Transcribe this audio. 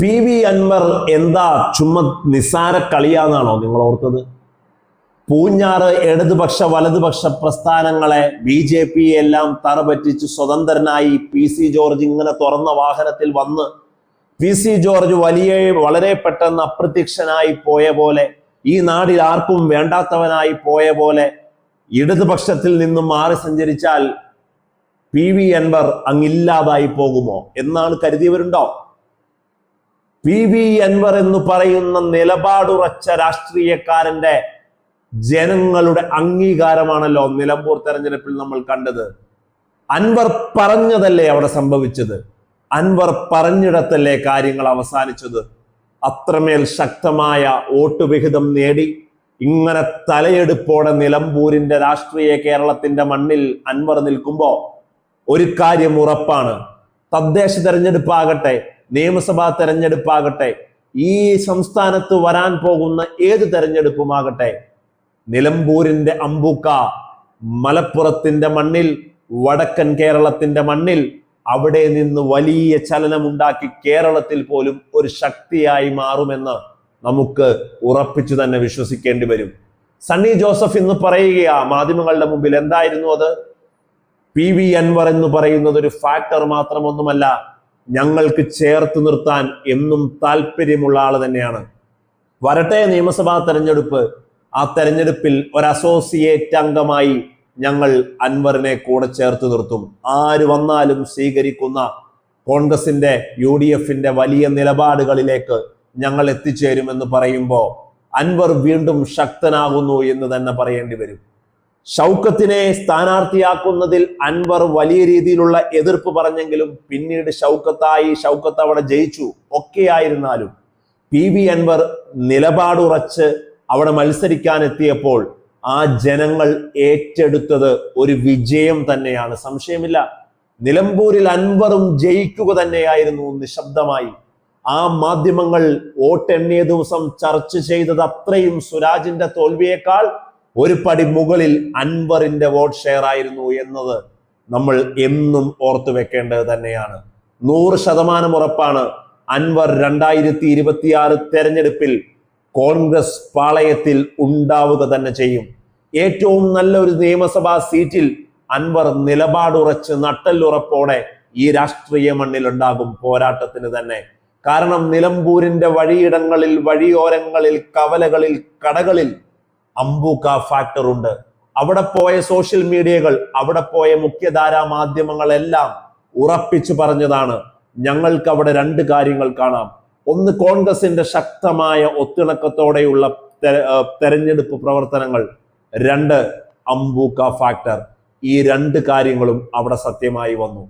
P V Anwar എന്താ ചുമ്മാ നിസ്സാര കളിയാന്നാണോ നിങ്ങൾ ഓർത്തത്? പൂഞ്ഞാറ് ഇടതുപക്ഷ വലതുപക്ഷ പ്രസ്ഥാനങ്ങളെ ബി ജെ പി എല്ലാം തറപറ്റിച്ച് സ്വതന്ത്രനായി പി സി ജോർജ് ഇങ്ങനെ തുറന്ന വാഹനത്തിൽ വന്ന് പി സി ജോർജ് വലിയ വളരെ പെട്ടെന്ന് അപ്രത്യക്ഷനായി പോയ പോലെ ഈ നാടിൽ ആർക്കും വേണ്ടാത്തവനായി പോയ പോലെ ഇടതുപക്ഷത്തിൽ നിന്നും മാറി സഞ്ചരിച്ചാൽ പി വി അൻവർ അങ്ങില്ലാതായി പോകുമോ എന്നാണ് കരുതിയവരുണ്ടോ? പി വി അൻവർ എന്ന് പറയുന്ന നിലപാടുറച്ച രാഷ്ട്രീയക്കാരന്റെ ജനങ്ങളുടെ അംഗീകാരമാണല്ലോ നിലമ്പൂർ തെരഞ്ഞെടുപ്പിൽ നമ്മൾ കണ്ടത്. അൻവർ പറഞ്ഞതല്ലേ അവിടെ സംഭവിച്ചത്? അൻവർ പറഞ്ഞിടത്തല്ലേ കാര്യങ്ങൾ അവസാനിച്ചത്? അത്രമേൽ ശക്തമായ വോട്ട് വിഹിതം നേടി ഇങ്ങനെ തലയെടുപ്പോടെ നിലമ്പൂരിന്റെ രാഷ്ട്രീയ കേരളത്തിന്റെ മണ്ണിൽ അൻവർ നിൽക്കുമ്പോ ഒരു കാര്യം ഉറപ്പാണ്. തദ്ദേശ തെരഞ്ഞെടുപ്പാകട്ടെ നിയമസഭാ തെരഞ്ഞെടുപ്പാകട്ടെ ഈ സംസ്ഥാനത്ത് വരാൻ പോകുന്ന ഏത് തെരഞ്ഞെടുപ്പുമാകട്ടെ നിലമ്പൂരിന്റെ അമ്പൂക്ക മലപ്പുറത്തിന്റെ മണ്ണിൽ വടക്കൻ കേരളത്തിന്റെ മണ്ണിൽ അവിടെ നിന്ന് വലിയ ചലനമുണ്ടാക്കി കേരളത്തിൽ പോലും ഒരു ശക്തിയായി മാറുമെന്ന് നമുക്ക് ഉറപ്പിച്ചു തന്നെ വിശ്വസിക്കേണ്ടി വരും. സണ്ണി ജോസഫ് ഇന്ന് പറയുകയാ മാധ്യമങ്ങളുടെ മുമ്പിൽ എന്തായിരുന്നു അത്? പി വി അൻവർ എന്ന് പറയുന്നത് ഒരു ഫാക്ടർ മാത്രമൊന്നുമല്ല. ഞങ്ങൾക്ക് ചേർത്ത് നിർത്താൻ എന്നും താല്പര്യമുള്ള ആൾ തന്നെയാണ്. വരട്ടെ നിയമസഭാ തെരഞ്ഞെടുപ്പ്. ആ തെരഞ്ഞെടുപ്പിൽ ഒരു അസോസിയേറ്റ് അംഗമായി ഞങ്ങൾ അൻവറിനെ കൂടെ ചേർത്ത് നിർത്തും. ആര് വന്നാലും സ്വീകരിക്കുന്ന കോൺഗ്രസിന്റെ യു ഡി എഫിന്റെ വലിയ നിലപാടുകളിലേക്ക് ഞങ്ങൾ എത്തിച്ചേരുമെന്ന് പറയുമ്പോൾ അൻവർ വീണ്ടും ശക്തനാകുന്നു എന്ന് തന്നെ പറയേണ്ടി വരും. ഷൗക്കത്തിനെ സ്ഥാനാർത്ഥിയാക്കുന്നതിൽ അൻവർ വലിയ രീതിയിലുള്ള എതിർപ്പ് പറഞ്ഞെങ്കിലും പിന്നീട് ഷൗക്കത്തായി ഷൗക്കത്ത് അവിടെ ജയിച്ചു. ഒക്കെ ആയിരുന്നാലും പി വി അൻവർ നിലപാടുറച്ച് അവിടെ മത്സരിക്കാൻ എത്തിയപ്പോൾ ആ ജനങ്ങൾ ഏറ്റെടുത്തത് ഒരു വിജയം തന്നെയാണ്. സംശയമില്ല. നിലമ്പൂരിൽ അൻവറും ജയിക്കുക തന്നെയായിരുന്നു നിശബ്ദമായി. ആ മാധ്യമങ്ങൾ വോട്ടെണ്ണിയ ദിവസം ചർച്ച ചെയ്തത് അത്രയും സുരാജിന്റെ തോൽവിയേക്കാൾ ഒരു പടി മുകളിൽ അൻവറിന്റെ വോട്ട് ഷെയർ ആയിരുന്നു എന്നത് നമ്മൾ എന്നും ഓർത്തു വെക്കേണ്ടത് തന്നെയാണ്. നൂറ് ശതമാനം ഉറപ്പാണ് അൻവർ രണ്ടായിരത്തി ഇരുപത്തിയാറ് തെരഞ്ഞെടുപ്പിൽ കോൺഗ്രസ് പാളയത്തിൽ ഉണ്ടാവുക തന്നെ ചെയ്യും. ഏറ്റവും നല്ല ഒരു നിയമസഭാ സീറ്റിൽ അൻവർ നിലപാടുറച്ച് നട്ടല്ലുറപ്പോടെ ഈ രാഷ്ട്രീയ മണ്ണിൽ ഉണ്ടാകും പോരാട്ടത്തിന് തന്നെ. കാരണം നിലമ്പൂരിന്റെ വഴിയിടങ്ങളിൽ വഴിയോരങ്ങളിൽ കവലകളിൽ കടകളിൽ അമ്പൂക്ക ഫാക്ടർ ഉണ്ട്. അവിടെ പോയ സോഷ്യൽ മീഡിയകൾ അവിടെ പോയ മുഖ്യധാരാ മാധ്യമങ്ങളെല്ലാം ഉറപ്പിച്ചു പറഞ്ഞതാണ്. ഞങ്ങൾക്ക് അവിടെ രണ്ട് കാര്യങ്ങൾ കാണാം. ഒന്ന് കോൺഗ്രസിന്റെ ശക്തമായ ഒത്തിണക്കത്തോടെയുള്ള തെരഞ്ഞെടുപ്പ് പ്രവർത്തനങ്ങൾ. രണ്ട് അമ്പൂക്ക ഫാക്ടർ ഈ രണ്ട് കാര്യങ്ങളും അവിടെ സത്യമായി വന്നു.